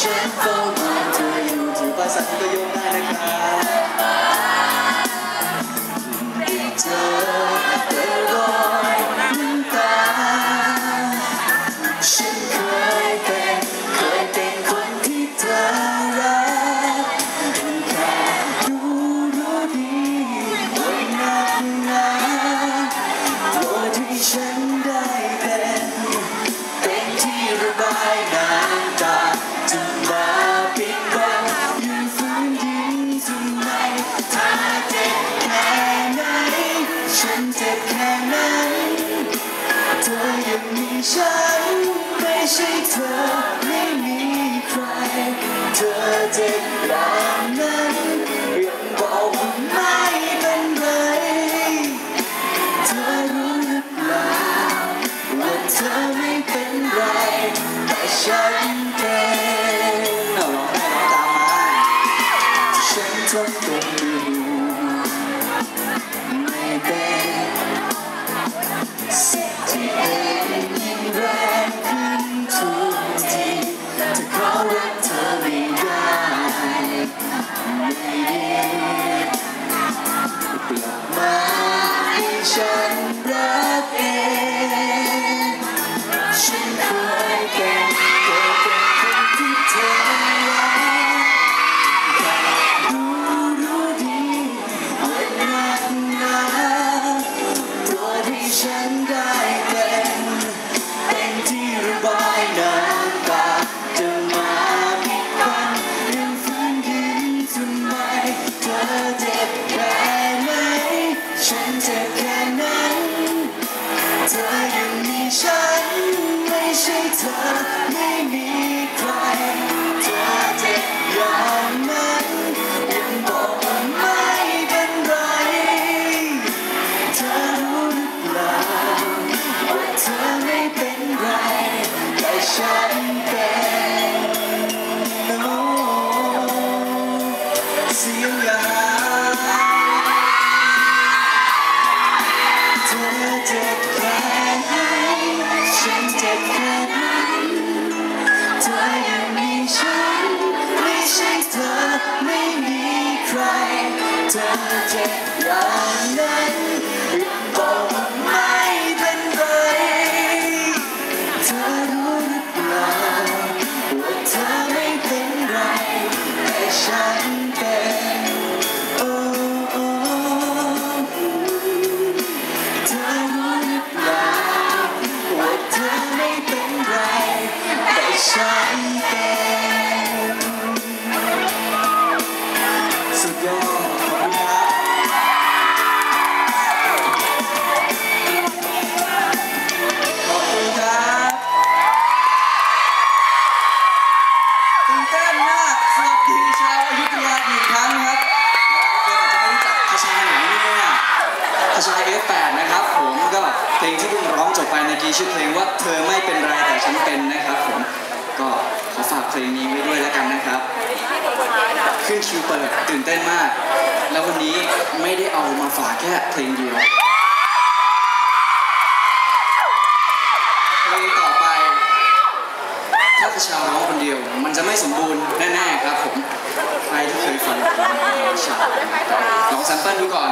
ฉันเฝ้ามองเธ ฉันไม่ใช่เธอไม่มีใคร เธอเจ็บอย่างนั้นยังบอกว่าไม่เป็นไร เธอรู้หรือเปล่าว่าเธอไม่เป็นไร แต่ฉันเป็นเอาร้องได้ร้องตามมาฉันทนตัว เธอเจ็บอย่างนั้นบอกว่าไม่เป็นไรเธอรู้หรือเปล่าว่าเธอไม่เป็นไรแต่ฉันเป็นโอ้โอ้เธอรู้หรือเปล่าว่าเธอไม่เป็นไรแต่ฉันเป็น อยุธยาอีกครั้งครับหลายคนอาจจะไม่รู้จักคชาหนเนี่ยคชา F8 นะครับผมก็เพลงที่เพิ่งร้องจบไปในกีชื่อเพลงว่าเธอไม่เป็นไรแต่ฉันเป็นนะครับผมก็ขอฝากเพลงนี้ไว้ด้วยแล้วกันนะครับ ขึ้นคิวเปิดตื่นเต้นมาก แล้ววันนี้ไม่ได้เอามาฝากแค่เพลงเดียว ร้องคนเดียว มันจะไม่สมบูรณ์แน่ๆครับผมใครที่เคยฟังฉันลองแซมเปิลดูก่อน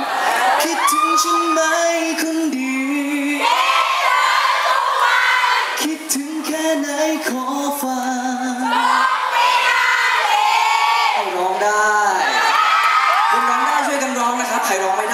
คิดถึงฉันไหมคนดี คิดถึงแค่ไหนขอฟังร้องได้คุณร้องได้ช่วยกันร้องนะครับ ใครร้องไม่